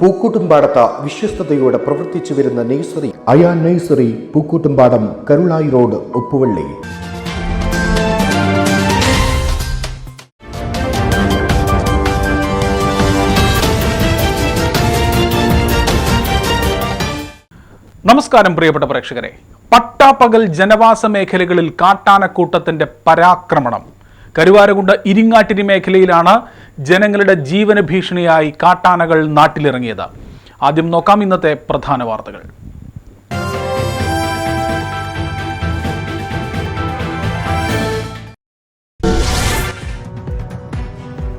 പൂക്കൂട്ടുംപാടത്ത് വിശ്വസ്തയോടെ പ്രവർത്തിച്ചു വരുന്ന nursery Ayaan nursery Pookkottumpadam Karulai road Uppuvally. നമസ്കാരം പ്രിയപ്പെട്ട പ്രേക്ഷകരെ. പട്ടാപ്പകൽ ജനവാസ മേഖലകളിൽ കാട്ടാനക്കൂട്ടത്തിന്റെ പരാക്രമണം. കരുവാരകുണ്ട് ഇരിങ്ങാട്ടിരി മേഖലയിലാണ് ജനങ്ങളുടെ ജീവന ഭീഷണിയായി കാട്ടാനകൾ നാട്ടിലിറങ്ങിയത്. ആദ്യം നോക്കാം ഇന്നത്തെ പ്രധാന വാർത്തകൾ.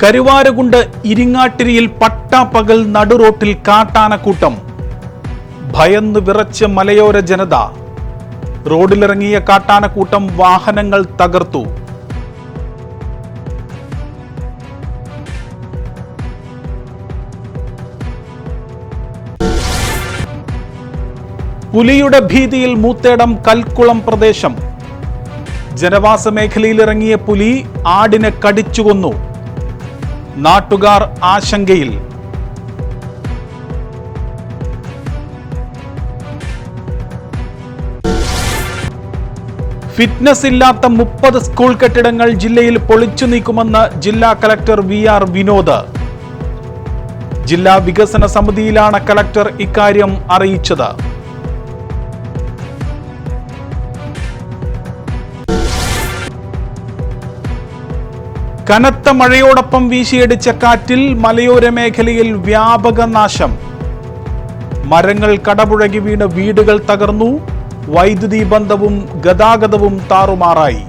കരുവാരകുണ്ട് ഇരിങ്ങാട്ടിരിയിൽ പട്ടാപ്പകൽ നടുറോട്ടിൽ കാട്ടാനക്കൂട്ടം. ഭയന്ന് വിറച്ച് മലയോര ജനത. റോഡിലിറങ്ങിയ കാട്ടാനക്കൂട്ടം വാഹനങ്ങൾ തകർത്തു. പുലിയുടെ ഭീതിയിൽ മൂത്തേടം കൽക്കുളം പ്രദേശം. ജനവാസ മേഖലയിലിറങ്ങിയ പുലി ആടിനെ കടിച്ചുകൊന്നു നാട്ടുകാർ ആശങ്കയിൽ. ഫിറ്റ്നസ് ഇല്ലാത്ത മുപ്പത് സ്കൂൾ കെട്ടിടങ്ങൾ ജില്ലയിൽ പൊളിച്ചു നീക്കുമെന്ന് ജില്ലാ കലക്ടർ വി ആർ വിനോദ്. ജില്ലാ വികസന സമിതിയിലാണ് കലക്ടർ ഇക്കാര്യം അറിയിച്ചത്. കനത്ത മഴയോടൊപ്പം വീശിയടിച്ച കാറ്റിൽ മലയോര മേഖലയിൽ വ്യാപക നാശം. മരങ്ങൾ കടപുഴകി വീണ് വീടുകൾ തകർന്നു. വൈദ്യുതി ബന്ധവും ഗതാഗതവും താറുമാറായി.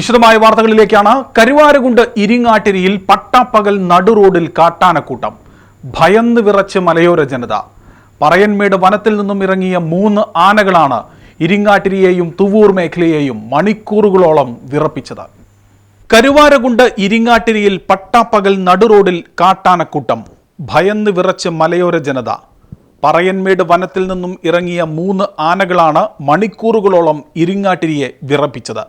വിശദമായ വാർത്തകളിലേക്കാണ്. കരുവാരകുണ്ട് ഇരിങ്ങാട്ടിരിയിൽ പട്ടാപ്പകൽ നടുറോഡിൽ കാട്ടാനക്കൂട്ടം. ഭയന്ന് വിറച്ച് മലയോര ജനത. പറയൻമേട് വനത്തിൽ നിന്നും ഇറങ്ങിയ മൂന്ന് ആനകളാണ് ഇരിങ്ങാട്ടിരിയെയും തുവൂർ മേഖലയെയും മണിക്കൂറുകളോളം വിറപ്പിച്ചത്. കരുവാരകുണ്ട് ഇരിങ്ങാട്ടിരിയിൽ പട്ടാപ്പകൽ നടുറോഡിൽ കാട്ടാനക്കൂട്ടം. ഭയന്ന് വിറച്ച് മലയോര ജനത. പറയൻമേട് വനത്തിൽ നിന്നും ഇറങ്ങിയ മൂന്ന് ആനകളാണ് മണിക്കൂറുകളോളം ഇരിങ്ങാട്ടിരിയെ വിറപ്പിച്ചത്.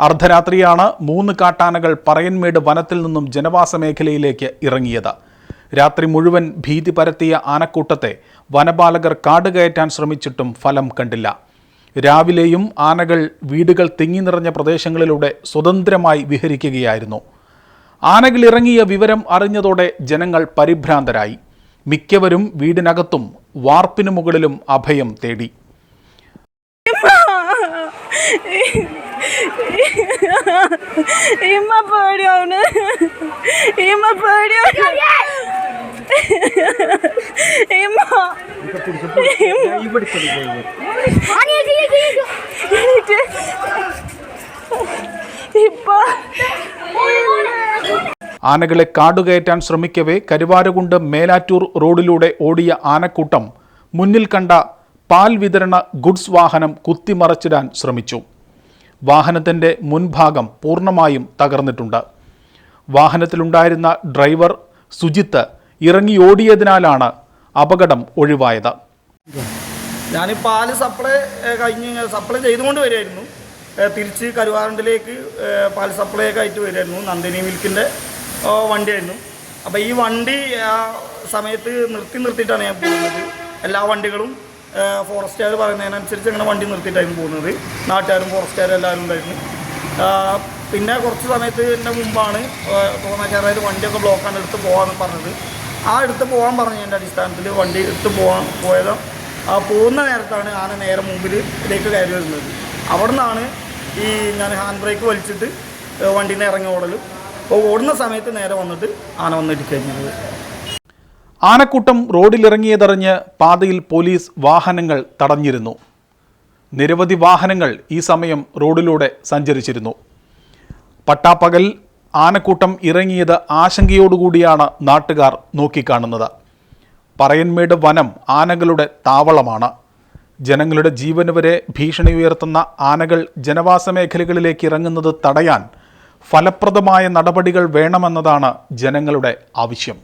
അർദ്ധരാത്രിയാണ് മൂന്ന് കാട്ടാനകൾ പറയൻമേട് വനത്തിൽ നിന്നും ജനവാസ മേഖലയിലേക്ക് ഇറങ്ങിയത്. രാത്രി മുഴുവൻ ഭീതി പരത്തിയ ആനക്കൂട്ടത്തെ വനപാലകർ കാടുകയറ്റാൻ ശ്രമിച്ചിട്ടും ഫലം കണ്ടില്ല. രാവിലെയും ആനകൾ വീടുകൾ തിങ്ങി നിറഞ്ഞ പ്രദേശങ്ങളിലൂടെ സ്വതന്ത്രമായി വിഹരിക്കുകയായിരുന്നു. ആനകൾ ഇറങ്ങിയ വിവരം അറിഞ്ഞതോടെ ജനങ്ങൾ പരിഭ്രാന്തരായി. മിക്കവരും വീടിനകത്തും വാർപ്പിനു മുകളിലും അഭയം തേടി. ഇമ്മ പേടിയാണ് ഇമ്മ പേടിയാണ് ആനകളെ കാടുകയറ്റാൻ ശ്രമിക്കവേ കരുവാരകുണ്ട് മേലാറ്റൂർ റോഡിലൂടെ ഓടിയ ആനക്കൂട്ടം മുന്നിൽ കണ്ട പാൽ വിതരണ ഗുഡ്സ് വാഹനം കുത്തിമറച്ചിടാൻ ശ്രമിച്ചു. വാഹനത്തിന്റെ മുൻഭാഗം പൂർണമായും തകർന്നിട്ടുണ്ട്. വാഹനത്തിലുണ്ടായിരുന്ന ഡ്രൈവർ സുജിത്ത് ഇറങ്ങി ഓടിയതിനാലാണ് അപകടം ഒഴിവായത്. ഞാൻ പാൽ സപ്ലൈ കഴിഞ്ഞ് സപ്ലൈ ചെയ്തുകൊണ്ട് വരികയായിരുന്നു. തിരിച്ച് കരുവാറണ്ടിലേക്ക് പാൽ സപ്ലൈ ഒക്കെ ആയിട്ട് വരികയായിരുന്നു. നന്ദിനി മിൽക്കിന്റെ വണ്ടിയായിരുന്നു. അപ്പോൾ ഈ വണ്ടി ആ സമയത്ത് നിർത്തി നിർത്തിയിട്ടാണ് ഞാൻ പോകുന്നത്. എല്ലാ വണ്ടികളും ഫോറസ്റ്റുകാർ പറയുന്നതിനനുസരിച്ച് അങ്ങനെ വണ്ടി നിർത്തിയിട്ടായിരുന്നു പോകുന്നത്. നാട്ടുകാരും ഫോറസ്റ്റുകാരും എല്ലാവരും ഉണ്ടായിരുന്നു. പിന്നെ കുറച്ച് സമയത്ത് എന്റെ മുമ്പാണ് തോന്നാച്ചാറായത് വണ്ടിയൊക്കെ ബ്ലോക്കാണ് എടുത്ത് പോകാമെന്ന് പറഞ്ഞത്. ആ എടുത്ത് പോകാൻ പറഞ്ഞതിന്റെ അടിസ്ഥാനത്തിൽ വണ്ടി എടുത്ത് പോകാൻ പോയത്. ആ പോകുന്ന നേരത്താണ് ആന നേരെ മുമ്പിൽ ഇതിലേക്ക് കയറി വരുന്നത്. അവിടെ നിന്നാണ് ഈ ഞാൻ ഹാൻഡ് ബ്രേക്ക് വലിച്ചിട്ട് വണ്ടിയിൽ ഇറങ്ങി ഓടലും. അപ്പോൾ ഓടുന്ന സമയത്ത് നേരെ വന്നിട്ട് ആന വന്നിട്ട് കഴിഞ്ഞത് ആനക്കൂട്ടം റോഡിലിറങ്ങിയതറിഞ്ഞ് പാതയിൽ പോലീസ് വാഹനങ്ങൾ തടഞ്ഞിരുന്നു. നിരവധി വാഹനങ്ങൾ ഈ സമയം റോഡിലൂടെ സഞ്ചരിച്ചിരുന്നു. പട്ടാപ്പകൽ ആനക്കൂട്ടം ഇറങ്ങിയത് ആശങ്കയോടുകൂടിയാണ് നാട്ടുകാർ നോക്കിക്കാണുന്നത്. പറയൻമേട് വനം ആനകളുടെ താവളമാണ്. ജനങ്ങളുടെ ജീവന് വരെ ഭീഷണി ഉയർത്തുന്ന ആനകൾ ജനവാസ മേഖലകളിലേക്ക് ഇറങ്ങുന്നത് തടയാൻ ഫലപ്രദമായ നടപടികൾ വേണമെന്നതാണ് ജനങ്ങളുടെ ആവശ്യം.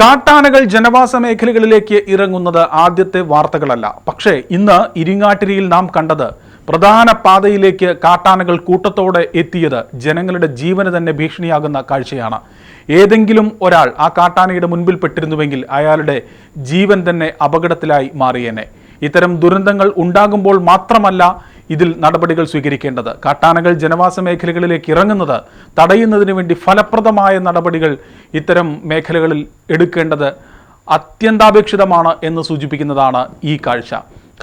കാട്ടാനകൾ ജനവാസ മേഖലകളിലേക്ക് ഇറങ്ങുന്നത് ആദ്യത്തെ വാർത്തകളല്ല. പക്ഷേ ഇന്ന് ഇരിങ്ങാട്ടിരിയിൽ നാം കണ്ടത് പ്രധാന പാതയിലേക്ക് കാട്ടാനകൾ കൂട്ടത്തോടെ എത്തിയത് ജനങ്ങളുടെ ജീവന് തന്നെ ഭീഷണിയാകുന്ന കാഴ്ചയാണ്. ഏതെങ്കിലും ഒരാൾ ആ കാട്ടാനയുടെ മുൻപിൽ പെട്ടിരുന്നുവെങ്കിൽ അയാളുടെ ജീവൻ തന്നെ അപകടത്തിലായി മാറിയേനെ. ഇത്തരം ദുരന്തങ്ങൾ ഉണ്ടാകുമ്പോൾ മാത്രമല്ല ഇതിൽ നടപടികൾ സ്വീകരിക്കേണ്ടത്. കാട്ടാനകൾ ജനവാസ മേഖലകളിലേക്ക് ഇറങ്ങുന്നത് തടയുന്നതിന് വേണ്ടി ഫലപ്രദമായ നടപടികൾ ഇത്തരം മേഖലകളിൽ എടുക്കേണ്ടത് അത്യന്താപേക്ഷിതമാണ് എന്ന് സൂചിപ്പിക്കുന്നതാണ് ഈ കാഴ്ച.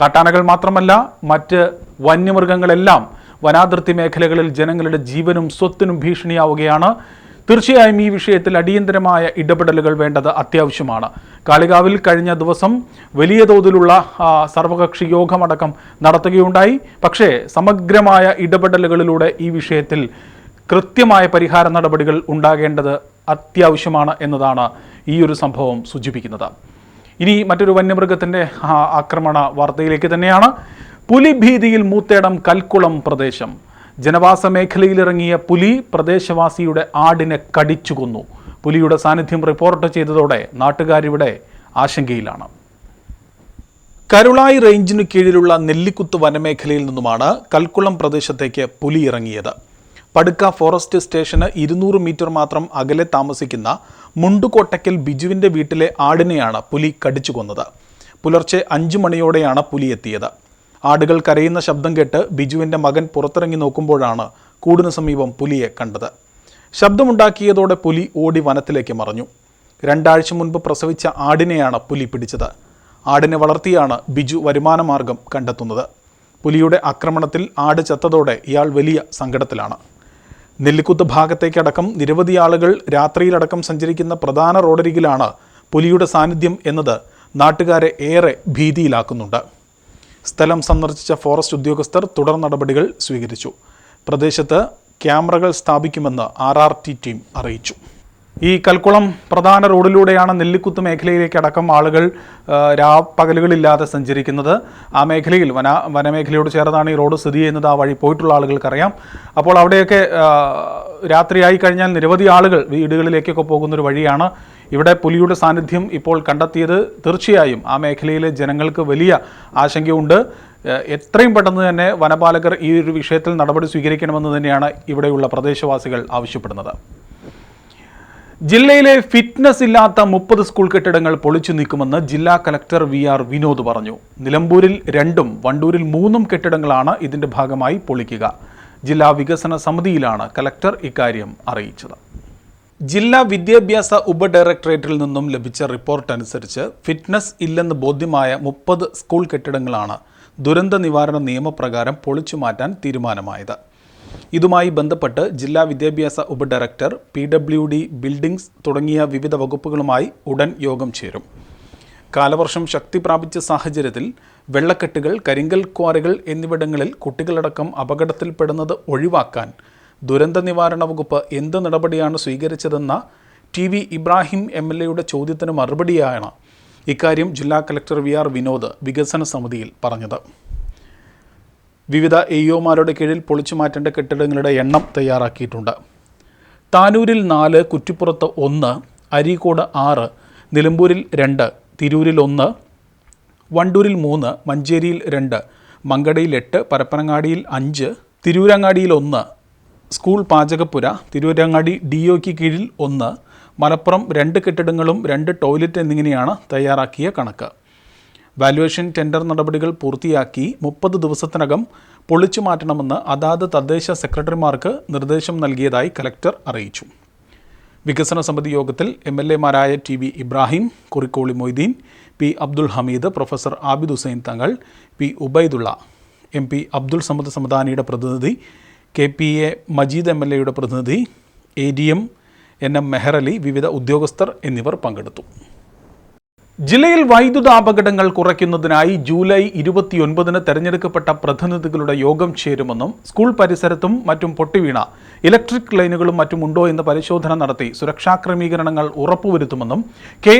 കാട്ടാനകൾ മാത്രമല്ല മറ്റ് വന്യമൃഗങ്ങളെല്ലാം വനാതിർത്തി മേഖലകളിൽ ജനങ്ങളുടെ ജീവനും സ്വത്തിനും ഭീഷണിയാവുകയാണ്. തീർച്ചയായും ഈ വിഷയത്തിൽ അടിയന്തരമായ ഇടപെടലുകൾ വേണ്ടത് അത്യാവശ്യമാണ്. കാളികാവിൽ കഴിഞ്ഞ ദിവസം വലിയ തോതിലുള്ള സർവകക്ഷി യോഗമടക്കം നടത്തുകയുണ്ടായി. പക്ഷേ സമഗ്രമായ ഇടപെടലുകളിലൂടെ ഈ വിഷയത്തിൽ കൃത്യമായ പരിഹാര നടപടികൾ ഉണ്ടാകേണ്ടത് അത്യാവശ്യമാണ് എന്നതാണ് ഈ ഒരു സംഭവം സൂചിപ്പിക്കുന്നത്. ഇനി മറ്റൊരു വന്യമൃഗത്തിന്റെ ആക്രമണ വാർത്തയിലേക്ക് തന്നെയാണ്. പുലിഭീതിയിൽ മൂത്തേടം കൽക്കുളം പ്രദേശം. ജനവാസ മേഖലയിലിറങ്ങിയ പുലി പ്രദേശവാസിയുടെ ആടിനെ കടിച്ചു കൊന്നു പുലിയുടെ സാന്നിധ്യം റിപ്പോർട്ട് ചെയ്തതോടെ നാട്ടുകാരിവിടെ ആശങ്കയിലാണ്. കരുളായി റേഞ്ചിനു കീഴിലുള്ള നെല്ലിക്കുത്ത് വനമേഖലയിൽ നിന്നുമാണ് കൽക്കുളം പ്രദേശത്തേക്ക് പുലി ഇറങ്ങിയത്. പടുക്ക ഫോറസ്റ്റ് സ്റ്റേഷന് ഇരുന്നൂറ് മീറ്റർ മാത്രം അകലെ താമസിക്കുന്ന മുണ്ടുകോട്ടയ്ക്കൽ ബിജുവിന്റെ വീട്ടിലെ ആടിനെയാണ് പുലി കടിച്ചു കൊന്നത് പുലർച്ചെ അഞ്ചു മണിയോടെയാണ് പുലി എത്തിയത്. ആടുകൾ കരയുന്ന ശബ്ദം കേട്ട് ബിജുവിന്റെ മകൻ പുറത്തിറങ്ങി നോക്കുമ്പോഴാണ് കൂടിനു സമീപം പുലിയെ കണ്ടത്. ശബ്ദമുണ്ടാക്കിയതോടെ പുലി ഓടി വനത്തിലേക്ക് മറഞ്ഞു. രണ്ടാഴ്ച മുൻപ് പ്രസവിച്ച ആടിനെയാണ് പുലി പിടിച്ചത്. ആടിനെ വളർത്തിയാണ് ബിജു വരുമാനമാർഗം കണ്ടെത്തുന്നത്. പുലിയുടെ ആക്രമണത്തിൽ ആട് ചത്തതോടെ ഇയാൾ വലിയ സങ്കടത്തിലാണ്. നെല്ലിക്കുത്ത് ഭാഗത്തേക്കടക്കം നിരവധി ആളുകൾ രാത്രിയിലടക്കം സഞ്ചരിക്കുന്ന പ്രധാന റോഡരികിലാണ് പുലിയുടെ സാന്നിധ്യം എന്നത് നാട്ടുകാരെ ഏറെ ഭീതിയിലാക്കുന്നുണ്ട്. സ്ഥലം സന്ദർശിച്ച ഫോറസ്റ്റ് ഉദ്യോഗസ്ഥർ തുടർ നടപടികൾ സ്വീകരിച്ചു. പ്രദേശത്ത് ക്യാമറകൾ സ്ഥാപിക്കുമെന്ന് ആർ ആർ ടി ടീം അറിയിച്ചു. ഈ കൽക്കുളം പ്രധാന റോഡിലൂടെയാണ് നെല്ലിക്കുത്ത് മേഖലയിലേക്ക് അടക്കം ആളുകൾ രാ പകലുകളില്ലാതെ സഞ്ചരിക്കുന്നത്. ആ മേഖലയിൽ വന വനമേഖലയോട് ചേർന്നാണ് ഈ റോഡ് സ്ഥിതി ചെയ്യുന്നത്. ആ വഴി പോയിട്ടുള്ള ആളുകൾക്കറിയാം. അപ്പോൾ അവിടെയൊക്കെ രാത്രിയായി കഴിഞ്ഞാൽ നിരവധി ആളുകൾ വീടുകളിലേക്കൊക്കെ പോകുന്നൊരു വഴിയാണ് ഇവിടെ പുലിയുടെ സാന്നിധ്യം ഇപ്പോൾ കണ്ടെത്തിയത് തീർച്ചയായും ആ മേഖലയിലെ ജനങ്ങൾക്ക് വലിയ ആശങ്കയുണ്ട്. എത്രയും പെട്ടെന്ന് തന്നെ വനപാലകർ ഈ ഒരു വിഷയത്തിൽ നടപടി സ്വീകരിക്കണമെന്ന് തന്നെയാണ് ഇവിടെയുള്ള പ്രദേശവാസികൾ ആവശ്യപ്പെടുന്നത്. ജില്ലയിലെ ഫിറ്റ്നസ് ഇല്ലാത്ത മുപ്പത് സ്കൂൾ കെട്ടിടങ്ങൾ പൊളിച്ചു നീക്കുമെന്ന് ജില്ലാ കലക്ടർ വി ആർ വിനോദ് പറഞ്ഞു. നിലമ്പൂരിൽ രണ്ടും വണ്ടൂരിൽ മൂന്നും കെട്ടിടങ്ങളാണ് ഇതിന്റെ ഭാഗമായി പൊളിക്കുക. ജില്ലാ വികസന സമിതിയിലാണ് കലക്ടർ ഇക്കാര്യം അറിയിച്ചത്. ജില്ലാ വിദ്യാഭ്യാസ ഉപഡയറക്ടറേറ്റിൽ നിന്നും ലഭിച്ച റിപ്പോർട്ട് അനുസരിച്ച് ഫിറ്റ്നസ് ഇല്ലെന്ന് ബോധ്യമായ മുപ്പത് സ്കൂൾ കെട്ടിടങ്ങളാണ് ദുരന്ത നിവാരണ നിയമപ്രകാരം പൊളിച്ചു മാറ്റാൻ തീരുമാനമായത്. ഇതുമായി ബന്ധപ്പെട്ട് ജില്ലാ വിദ്യാഭ്യാസ ഉപഡയറക്ടർ പി ഡബ്ല്യു ഡി ബിൽഡിംഗ്സ് തുടങ്ങിയ വിവിധ വകുപ്പുകളുമായി ഉടൻ യോഗം ചേരും. കാലവർഷം ശക്തി പ്രാപിച്ച സാഹചര്യത്തിൽ വെള്ളക്കെട്ടുകൾ കരിങ്കൽ ക്വാറികൾ എന്നിവിടങ്ങളിൽ കുട്ടികളടക്കം അപകടത്തിൽപ്പെടുന്നത് ഒഴിവാക്കാൻ ദുരന്ത നിവാരണ വകുപ്പ് എന്ത് നടപടിയാണ് സ്വീകരിച്ചതെന്ന T V Ibrahim M L എയുടെ ചോദ്യത്തിന് മറുപടിയാണ് ഇക്കാര്യം ജില്ലാ കലക്ടർ വി ആർ വിനോദ് വികസന സമിതിയിൽ പറഞ്ഞത്. വിവിധ എഇഒമാരുടെ കീഴിൽ പൊളിച്ചു മാറ്റേണ്ട കെട്ടിടങ്ങളുടെ എണ്ണം തയ്യാറാക്കിയിട്ടുണ്ട്. താനൂരിൽ നാല് കുറ്റിപ്പുറത്ത് ഒന്ന് അരീക്കോട് ആറ് നിലമ്പൂരിൽ രണ്ട് തിരൂരിൽ ഒന്ന് വണ്ടൂരിൽ മൂന്ന് മഞ്ചേരിയിൽ രണ്ട് മങ്കടയിൽ എട്ട് പരപ്പനങ്ങാടിയിൽ അഞ്ച് തിരൂരങ്ങാടിയിൽ ഒന്ന് സ്കൂൾ പാചകപ്പുര തിരൂരങ്ങാടി ഡി ഒക്ക് കീഴിൽ ഒന്ന് മലപ്പുറം രണ്ട് കെട്ടിടങ്ങളും രണ്ട് ടോയ്ലറ്റ് എന്നിങ്ങനെയാണ് തയ്യാറാക്കിയ കണക്ക്. വാലുവേഷൻ ടെൻഡർ നടപടികൾ പൂർത്തിയാക്കി മുപ്പത് ദിവസത്തിനകം പൊളിച്ചു മാറ്റണമെന്ന് അതാത് തദ്ദേശ സെക്രട്ടറിമാർക്ക് നിർദ്ദേശം നൽകിയതായി കലക്ടർ അറിയിച്ചു. വികസന സമിതി യോഗത്തിൽ M L എമാരായ T V Ibrahim Kurikkoli Moideen P Abdul Hameed professor Abid Hussain Thangal P Ubaidullah M P Abdul Samad സമദാനിയുടെ പ്രതിനിധി K P A Majeed M L എയുടെ പ്രതിനിധി A D M N M Meharali വിവിധ ഉദ്യോഗസ്ഥർ എന്നിവർ പങ്കെടുത്തു. ജില്ലയിൽ വൈദ്യുത അപകടങ്ങൾ കുറയ്ക്കുന്നതിനായി ജൂലൈ ഇരുപത്തിയൊൻപതിന് തെരഞ്ഞെടുക്കപ്പെട്ട പ്രതിനിധികളുടെ യോഗം ചേരുമെന്നും സ്കൂൾ പരിസരത്തും മറ്റും പൊട്ടിവീണ ഇലക്ട്രിക് ലൈനുകളും മറ്റും ഉണ്ടോ എന്ന് പരിശോധന നടത്തി സുരക്ഷാ ക്രമീകരണങ്ങൾ ഉറപ്പുവരുത്തുമെന്നും കെ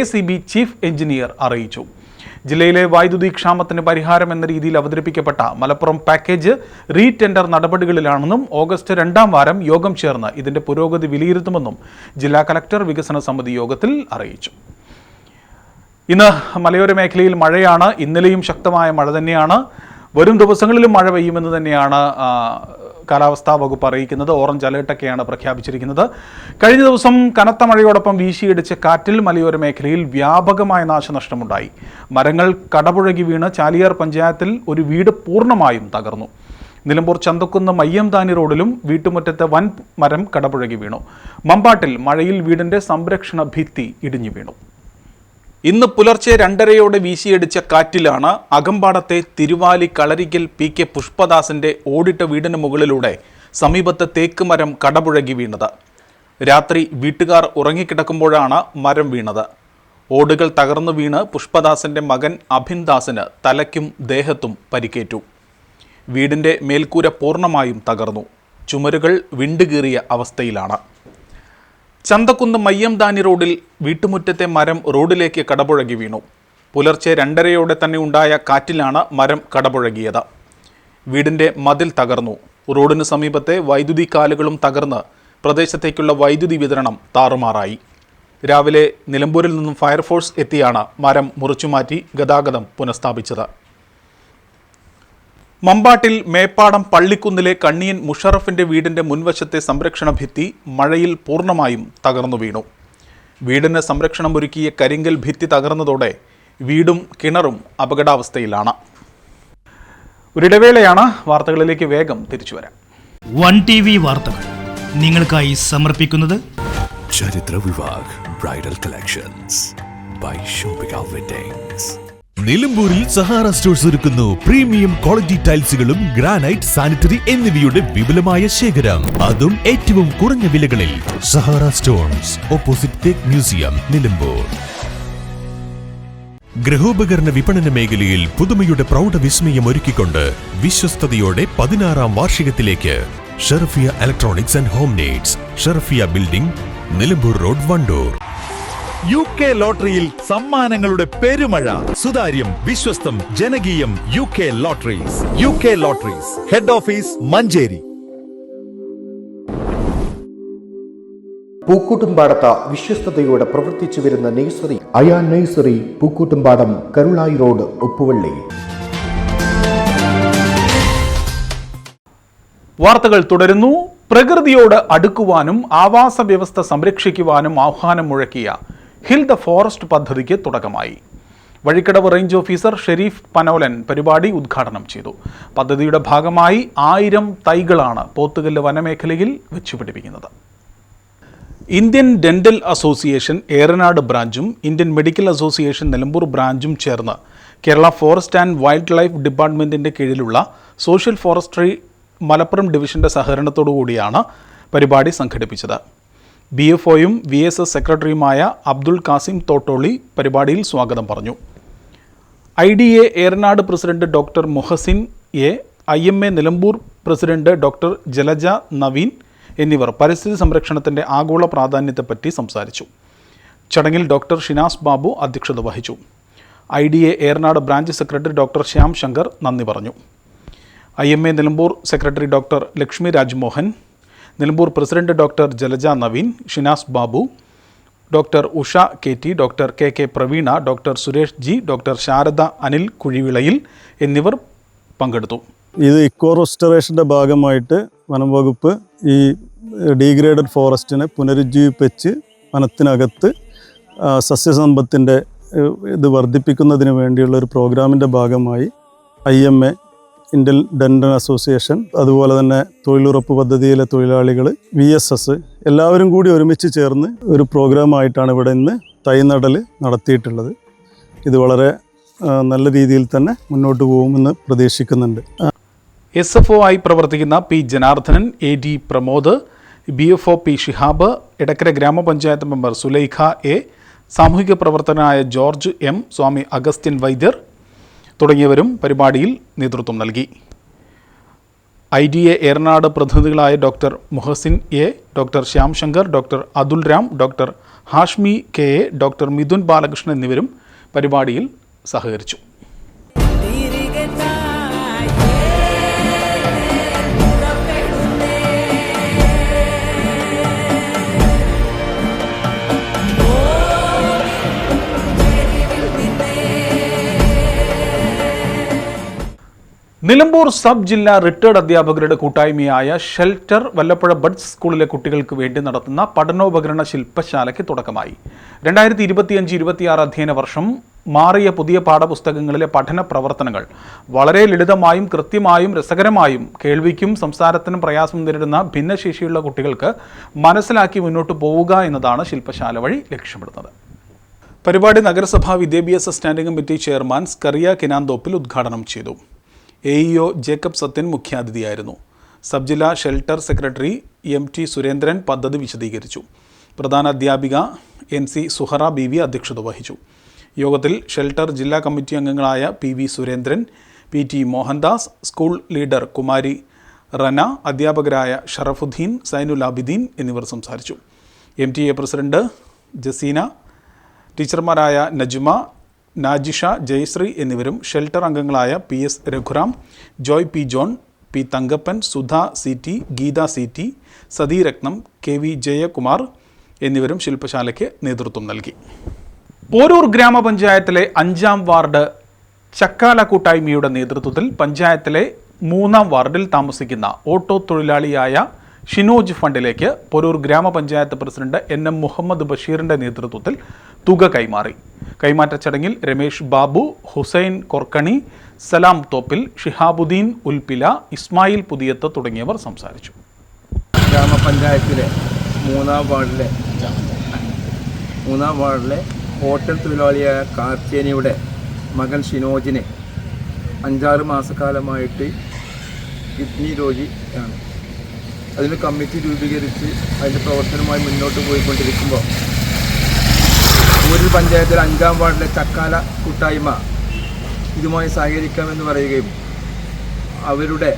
ചീഫ് എഞ്ചിനീയർ അറിയിച്ചു. ജില്ലയിലെ വൈദ്യുതി ക്ഷാമത്തിന് പരിഹാരം എന്ന രീതിയിൽ അവതരിപ്പിക്കപ്പെട്ട മലപ്പുറം പാക്കേജ് റീടെൻഡർ നടപടികളിലാണെന്നും ഓഗസ്റ്റ് രണ്ടാം വാരം യോഗം ചേർന്ന് ഇതിന്റെ പുരോഗതി വിലയിരുത്തുമെന്നും ജില്ലാ കലക്ടർ വികസന സമിതി യോഗത്തിൽ അറിയിച്ചു. ഇന്ന് മലയോര മേഖലയിൽ മഴയാണ്. ഇന്നലെയും ശക്തമായ മഴ തന്നെയാണ്. വരും ദിവസങ്ങളിലും മഴ പെയ്യുമെന്ന് തന്നെയാണ് കാലാവസ്ഥാ വകുപ്പ് അറിയിക്കുന്നത്. ഓറഞ്ച് അലേർട്ടൊക്കെയാണ് പ്രഖ്യാപിച്ചിരിക്കുന്നത്. കഴിഞ്ഞ ദിവസം കനത്ത മഴയോടൊപ്പം വീശിയിടിച്ച കാറ്റിൽ മലയോര മേഖലയിൽ വ്യാപകമായ നാശനഷ്ടമുണ്ടായി. മരങ്ങൾ കടപുഴകി വീണ് ചാലിയാർ പഞ്ചായത്തിൽ ഒരു വീട് പൂർണമായും തകർന്നു. നിലമ്പൂർ ചന്തക്കുന്ന് മയ്യംതാനി റോഡിലും വീട്ടുമുറ്റത്തെ വൻ മരം കടപുഴകി വീണു. മമ്പാട്ടിൽ മഴയിൽ വീടിന്റെ സംരക്ഷണ ഭിത്തി ഇടിഞ്ഞു വീണു. ഇന്ന് പുലർച്ചെ രണ്ടരയോടെ വീശിയടിച്ച കാറ്റിലാണ് അകമ്പാടത്തെ തിരുവാലി കളരിക്കൽ പി കെ പുഷ്പദാസിന്റെ ഓടിട്ട വീടിന് മുകളിലൂടെ സമീപത്തെ തേക്ക് മരം കടപുഴകി വീണത്. രാത്രി വീട്ടുകാർ ഉറങ്ങിക്കിടക്കുമ്പോഴാണ് മരം വീണത്. ഓടുകൾ തകർന്നു വീണ് പുഷ്പദാസിന്റെ മകൻ അഭിൻദാസിന് തലയ്ക്കും ദേഹത്തും പരിക്കേറ്റു. വീടിന്റെ മേൽക്കൂര പൂർണമായും തകർന്നു. ചുമരുകൾ വിണ്ടുകീറിയ അവസ്ഥയിലാണ്. ചന്തക്കുന്ന് മയ്യംദാനി റോഡിൽ വീട്ടുമുറ്റത്തെ മരം റോഡിലേക്ക് കടപുഴകി വീണു. പുലർച്ചെ രണ്ടരയോടെ തന്നെ ഉണ്ടായ കാറ്റിലാണ് മരം കടപുഴകിയത്. വീടിന്റെ മതിൽ തകർന്നു. റോഡിന് സമീപത്തെ വൈദ്യുതി കാലുകളും തകർന്ന് പ്രദേശത്തേക്കുള്ള വൈദ്യുതി വിതരണം താറുമാറായി. രാവിലെ നിലമ്പൂരിൽ നിന്നും ഫയർഫോഴ്സ് എത്തിയാണ് മരം മുറിച്ചുമാറ്റി ഗതാഗതം പുനഃസ്ഥാപിച്ചത്. മമ്പാട്ടിൽ മേപ്പാടം പള്ളിക്കുന്നിലെ കണ്ണിയൻ മുഷറഫിന്റെ വീടിന്റെ മുൻവശത്തെ സംരക്ഷണ ഭിത്തി മഴയിൽ പൂർണമായും തകർന്നു വീണു. വീടിന് സംരക്ഷണം ഒരുക്കിയ കരിങ്കൽ ഭിത്തി തകർന്നതോടെ വീടും കിണറും അപകടാവസ്ഥയിലാണ്. ഒരിടവേളയാണ് വാർത്തകളിലേക്ക് വേഗം തിരിച്ചു വരാം. വൺ ടി വി വാർത്തകൾ നിങ്ങൾക്കായി സമർപ്പിക്കുന്നത് Charithra Vivah bridal collections by shopping weddings നിലമ്പൂരിൽ സഹാറ സ്റ്റോഴ്സ് ഒരുക്കുന്നു. പ്രീമിയം ക്വാളിറ്റി ടൈൽസുകളും ഗ്രാനൈറ്റ് സാനിറ്ററി എന്നിവയുടെ വിപുലമായ ശേഖരം. അതും ഏറ്റവും കുറഞ്ഞ വിലകളിൽ. Sahara stones opposite teak museum Nilambur. ഗ്രഹോപകരണ വിപണന മേഖലയിൽ പുതുമയുടെ പ്രൗഢ വിസ്മയം ഒരുക്കിക്കൊണ്ട് വിശ്വസ്തയോടെ പതിനാറാം വാർഷികത്തിലേക്ക്. Sherfiya electronics and home needs Sherfiya building Nilambur road Wandoor. U K ലോട്ടറിയിൽ സമ്മാനങ്ങളുടെ പെരുമഴ. സുതാര്യം വിശ്വസ്തം ജനകീയം U K lotteries U K lotteries head office Manjeri. പൂക്കൂട്ടുംപാടത്ത് വിശ്വസ്തയോടെ പ്രവർത്തിച്ചു വരുന്ന nursery Ayaan nursery Pookkottumpadam Karulai road Uppuvally. വാർത്തകൾ തുടരുന്നു. പ്രകൃതിയോട് അടുക്കുവാനും ആവാസ വ്യവസ്ഥ സംരക്ഷിക്കുവാനും ആഹ്വാനം മുഴക്കിയ ഹിൽ ദ ഫോറസ്റ്റ് പദ്ധതിക്ക് തുടക്കമായി. വഴിക്കടവ് റേഞ്ച് ഓഫീസർ ഷെരീഫ് പനോലൻ പരിപാടി ഉദ്ഘാടനം ചെയ്തു. പദ്ധതിയുടെ ഭാഗമായി ആയിരം തൈകളാണ് പോത്തുകല്ല് വനമേഖലയിൽ വെച്ചുപിടിപ്പിക്കുന്നത്. ഇന്ത്യൻ ഡെന്റൽ അസോസിയേഷൻ ഏറനാട് ബ്രാഞ്ചും ഇന്ത്യൻ മെഡിക്കൽ അസോസിയേഷൻ നിലമ്പൂർ ബ്രാഞ്ചും ചേർന്ന് Kerala forest and wildlife ഡിപ്പാർട്ട്മെന്റിന്റെ കീഴിലുള്ള സോഷ്യൽ ഫോറസ്ട്രി മലപ്പുറം ഡിവിഷന്റെ സഹകരണത്തോടു കൂടിയാണ് പരിപാടി സംഘടിപ്പിച്ചത്. ബി എഫ് ഒയും വി എസ് എസ് സെക്രട്ടറിയുമായ അബ്ദുൾ കാസിം തോട്ടോളി പരിപാടിയിൽ സ്വാഗതം പറഞ്ഞു. I D A Eranad president doctor Muhasin A I M A Nilambur president doctor Jalaja Naveen എന്നിവർ പരിസ്ഥിതി സംരക്ഷണത്തിന്റെ ആഗോള പ്രാധാന്യത്തെപ്പറ്റി സംസാരിച്ചു. ചടങ്ങിൽ ഡോക്ടർ ഷിനാസ് ബാബു അധ്യക്ഷത വഹിച്ചു. I D A Eranad branch secretary doctor Shyam Shankar നന്ദി പറഞ്ഞു. I M A Nilambur secretary doctor Lakshmi Rajmohan Nilambur president doctor Jalaja Naveen Shinas Babu doctor Usha K T doctor K K Praveena doctor Suresh G doctor Sharada Anil കുഴിവിളയിൽ എന്നിവർ പങ്കെടുത്തു. ഇത് eco റെസ്റ്റോറേഷന്റെ ഭാഗമായിട്ട് വനം വകുപ്പ് ഈ degraded ഫോറസ്റ്റിനെ പുനരുജ്ജീവിപ്പിച്ച് വനത്തിനകത്ത് സസ്യസമ്പത്തിന്റെ ഇത് വർദ്ധിപ്പിക്കുന്നതിന് വേണ്ടിയുള്ള ഒരു പ്രോഗ്രാമിന്റെ ഭാഗമായി I M A Indian dental association അതുപോലെ തന്നെ തൊഴിലുറപ്പ് പദ്ധതിയിലെ തൊഴിലാളികൾ വി എസ് എസ് എല്ലാവരും കൂടി ഒരുമിച്ച് ചേർന്ന് ഒരു പ്രോഗ്രാമായിട്ടാണ് ഇവിടെ ഇന്ന് തൈനടൽ നടത്തിയിട്ടുള്ളത്. ഇത് വളരെ നല്ല രീതിയിൽ തന്നെ മുന്നോട്ട് പോകുമെന്ന് പ്രതീക്ഷിക്കുന്നുണ്ട്. എസ് എഫ് ഒ ആയി പ്രവർത്തിക്കുന്ന P Janardhanan A D Pramod B F O P Shihab Edakkara grama panchayat member Sulaikha A സാമൂഹിക പ്രവർത്തകനായ George M Swami Augustine Vaidyar തുടങ്ങിയവരും പരിപാടിയിൽ നേതൃത്വം നൽകി. I D A Eranad പ്രതിനിധികളായ doctor Muhasin A doctor Shyam Shankar doctor Athul Ram doctor Hashmi K A doctor Mithun Balakrishnan എന്നിവരും പരിപാടിയിൽ സഹകരിച്ചു. Nilambur sub ജില്ലാ റിട്ടയർഡ് അധ്യാപകരുടെ കൂട്ടായ്മയായ ഷെൽട്ടർ വല്ലപ്പുഴ ബഡ്സ് സ്കൂളിലെ കുട്ടികൾക്ക് വേണ്ടി നടത്തുന്ന പഠനോപകരണ ശില്പശാലയ്ക്ക് തുടക്കമായി. രണ്ടായിരത്തി ഇരുപത്തിയഞ്ച് ഇരുപത്തിയാറ് അധ്യയന വർഷം മാറിയ പുതിയ പാഠപുസ്തകങ്ങളിലെ പഠന പ്രവർത്തനങ്ങൾ വളരെ ലളിതമായും കൃത്യമായും രസകരമായും കേൾവിക്കും സംസാരത്തിനും പ്രയാസം നേരിടുന്ന ഭിന്നശേഷിയുള്ള കുട്ടികൾക്ക് മനസ്സിലാക്കി മുന്നോട്ട് പോവുക എന്നതാണ് ശില്പശാല വഴി ലക്ഷ്യമിടുന്നത്. പരിപാടി നഗരസഭാ വിദ്യാഭ്യാസ standing committee chairman Skaria Kinanthoppil ഉദ്ഘാടനം ചെയ്തു. A E O Jacob Sathyan മുഖ്യാതിഥിയായിരുന്നു. Sub ജില്ലാ shelter secretary M T Surendran പദ്ധതി വിശദീകരിച്ചു. പ്രധാന അധ്യാപിക N C Suhara B V അധ്യക്ഷത വഹിച്ചു. യോഗത്തിൽ ഷെൽട്ടർ ജില്ലാ കമ്മിറ്റി അംഗങ്ങളായ P V Surendran P T Mohandas school leader Kumari Rana അധ്യാപകരായ ഷറഫുദ്ദീൻ സൈനുൽ ആബിദീൻ എന്നിവർ സംസാരിച്ചു. M T A president Jaseena ടീച്ചർമാരായ Najuma Najisha Jayashree എന്നിവരും ഷെൽട്ടർ അംഗങ്ങളായ P S Raghuram Joy P John P Thankappan Sudha C T Geetha C T Satheeratnam K V Jayakumar എന്നിവരും ശില്പശാലയ്ക്ക് നേതൃത്വം നൽകി. പോരൂർ ഗ്രാമപഞ്ചായത്തിലെ അഞ്ചാം വാർഡ് ചക്കാല കൂട്ടായ്മയുടെ നേതൃത്വത്തിൽ പഞ്ചായത്തിലെ മൂന്നാം വാർഡിൽ താമസിക്കുന്ന ഓട്ടോ തൊഴിലാളിയായ ഷിനോജ് ഫണ്ടിലേക്ക് പൊരൂർ ഗ്രാമപഞ്ചായത്ത് പ്രസിഡന്റ് എൻ എം മുഹമ്മദ് ബഷീറിന്റെ നേതൃത്വത്തിൽ തുക കൈമാറി. കൈമാറ്റ ചടങ്ങിൽ രമേഷ് ബാബു ഹുസൈൻ കൊർക്കണി സലാം തോപ്പിൽ ഷിഹാബുദ്ദീൻ ഉൽപ്പില ഇസ്മായിൽ പുതിയത്ത് തുടങ്ങിയവർ സംസാരിച്ചു. ഗ്രാമപഞ്ചായത്തിലെ മൂന്നാം വാർഡിലെ മൂന്നാം വാർഡിലെ ഹോട്ടൽ തൊഴിലാളിയായ കാർത്തിയനിയുടെ മകൻ ഷിനോജിനെ അഞ്ചാറ് മാസക്കാലമായിട്ട് കിഡ്നി രോഗിയാണ് അതിന് കമ്മിറ്റി രൂപീകരിച്ച് അതിന്റെ പ്രവർത്തനമായി മുന്നോട്ട് പോയിക്കൊണ്ടിരിക്കുമ്പോൾ ഊരിൽ പഞ്ചായത്തിലെ അഞ്ചാം വാർഡിലെ ചക്കാല കൂട്ടായ്മ ഇതുമായി സഹകരിക്കാമെന്ന് പറയുകയും അവരുടെ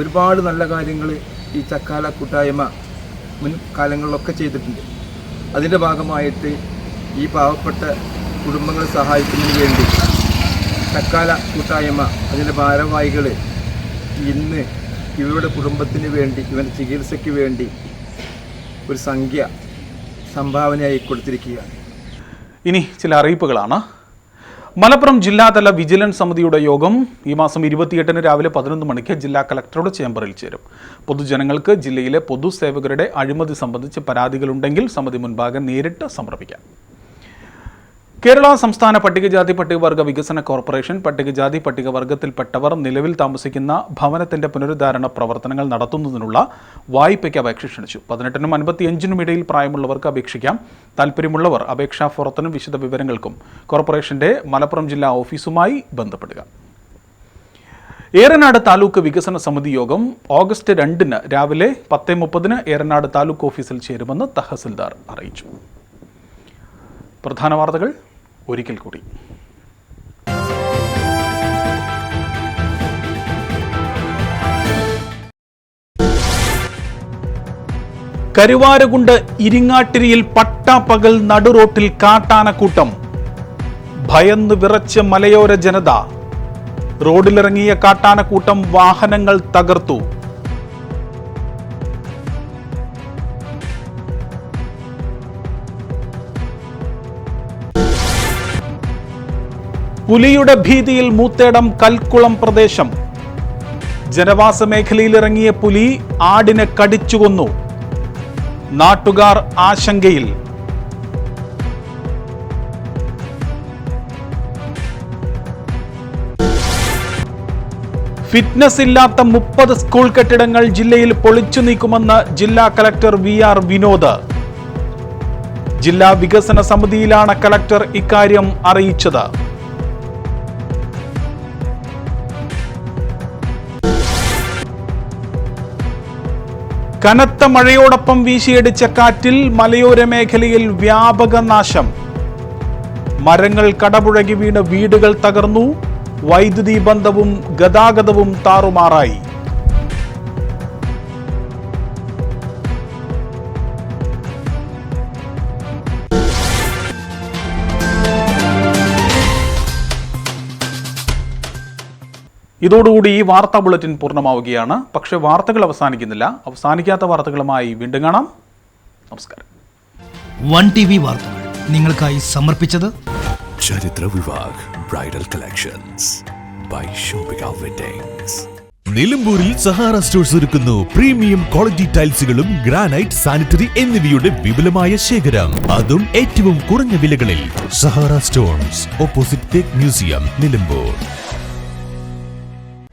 ഒരുപാട് നല്ല കാര്യങ്ങൾ ഈ ചക്കാല കൂട്ടായ്മ മുൻ കാലങ്ങളിലൊക്കെ ചെയ്തിട്ടുണ്ട്. അതിന്റെ ഭാഗമായിട്ട് ഈ പാവപ്പെട്ട കുടുംബങ്ങളെ സഹായിക്കുന്നതിന് വേണ്ടി ചക്കാല കൂട്ടായ്മ അതിന്റെ ഭാരവാഹികൾ ഇന്ന് ഇവരുടെ കുടുംബത്തിന് വേണ്ടി ഇവന്റെ ചികിത്സയ്ക്ക് വേണ്ടി ഒരു സംഖ്യ സംഭാവനയായി കൊടുത്തിരിക്കുകയാണ്. ഇനി ചില അറിയിപ്പുകളാണ്. മലപ്പുറം ജില്ലാതല വിജിലൻസ് സമിതിയുടെ യോഗം ഈ മാസം ഇരുപത്തിയെട്ടിന് രാവിലെ പതിനൊന്ന് മണിക്ക് ജില്ലാ കളക്ടറുടെ ചേംബറിൽ ചേരും. പൊതുജനങ്ങൾക്ക് ജില്ലയിലെ പൊതുസേവകരുടെ അഴിമതി സംബന്ധിച്ച് പരാതികളുണ്ടെങ്കിൽ സമിതി മുൻപാകെ നേരിട്ട് സമർപ്പിക്കാം. കേരള സംസ്ഥാന പട്ടികജാതി പട്ടികവർഗ വികസന കോർപ്പറേഷൻ പട്ടികജാതി പട്ടികവർഗത്തിൽപ്പെട്ടവർ നിലവിൽ താമസിക്കുന്ന ഭവനത്തിന്റെ പുനരുദ്ധാരണ പ്രവർത്തനങ്ങൾ നടത്തുന്നതിനുള്ള വായ്പയ്ക്ക് അപേക്ഷ ക്ഷണിച്ചു. പതിനെട്ടിനും അൻപത്തിയഞ്ചിനും ഇടയിൽ പ്രായമുള്ളവർക്ക് അപേക്ഷിക്കാം. താൽപ്പര്യമുള്ളവർ അപേക്ഷാ ഫോറത്തിനും വിശദ വിവരങ്ങൾക്കും കോർപ്പറേഷന്റെ മലപ്പുറം ജില്ലാ ഓഫീസുമായി ബന്ധപ്പെടുക. ഏറനാട് താലൂക്ക് വികസന സമിതി യോഗം ഓഗസ്റ്റ് രണ്ടിന് രാവിലെ പത്ത് മുപ്പതിന് ഏറനാട് താലൂക്ക് ഓഫീസിൽ ചേരുമെന്ന് തഹസിൽദാർ അറിയിച്ചു. പ്രധാന വാർത്തകൾ ഒരിക്കൽ കൂടി. കരുവാരകുണ്ട് ഇരിങ്ങാട്ടിരിയിൽ പട്ടാപ്പകൽ നടുറോട്ടിൽ കാട്ടാനക്കൂട്ടം. ഭയന്ന് വിറച്ച് മലയോര ജനത. റോഡിലിറങ്ങിയ കാട്ടാനക്കൂട്ടം വാഹനങ്ങൾ തകർത്തു. പുലിയുടെ ഭീതിയിൽ മൂത്തേടം കൽക്കുളം പ്രദേശം. ജനവാസ മേഖലയിലിറങ്ങിയ പുലി ആടിനെ കടിച്ചുകൊന്നു നാട്ടുകാർ ആശങ്കയിൽ. ഫിറ്റ്നസ് ഇല്ലാത്ത മുപ്പത് സ്കൂൾ കെട്ടിടങ്ങൾ ജില്ലയിൽ പൊളിച്ചു നീക്കുമെന്ന് ജില്ലാ കലക്ടർ വി ആർ വിനോദ്. ജില്ലാ വികസന സമിതിയിലാണ് കലക്ടർ ഇക്കാര്യം അറിയിച്ചത്. കനത്ത മഴയോടൊപ്പം വീശിയടിച്ച കാറ്റിൽ മലയോര മേഖലയിൽ വ്യാപക നാശം. മരങ്ങൾ കടപുഴകി വീണ് വീടുകൾ തകർന്നു. വൈദ്യുതി ബന്ധവും ഗതാഗതവും താറുമാറായി. ഇതോടുകൂടി ഈ വാർത്താ ബുള്ളറ്റിൻ പൂർണമാവുകയാണ്. പക്ഷേ വാർത്തകൾ അവസാനിക്കുന്നില്ല. അവസാനിക്കാത്ത വാർത്തകളുമായി വീണ്ടും കാണാം. നമസ്കാരം. വൺ ടി വി വാർത്തകൾ നിങ്ങൾക്കായി സമർപ്പിച്ചത് Charithra Vivah bridal collections by Shopika weddings. നിലമ്പൂരിൽ സഹാറ സ്റ്റോഴ്സ് ഒരുക്കുന്നു. പ്രീമിയം ക്വാളിറ്റി ടൈൽസുകളും ഗ്രാനൈറ്റ് സാനിറ്ററി എന്നിവയുടെ വിപുലമായ ശേഖരം. അതും ഏറ്റവും കുറഞ്ഞ വിലകളിൽ Sahara stones opposite teak museum Nilambur.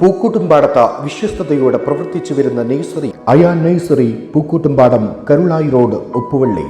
പൂക്കൂട്ടുംപാടത്ത് വിശ്വസ്തയോടെ പ്രവർത്തിച്ചു വരുന്ന nursery Ayaan nursery Pookkottumpadam Karulai road Uppuvally.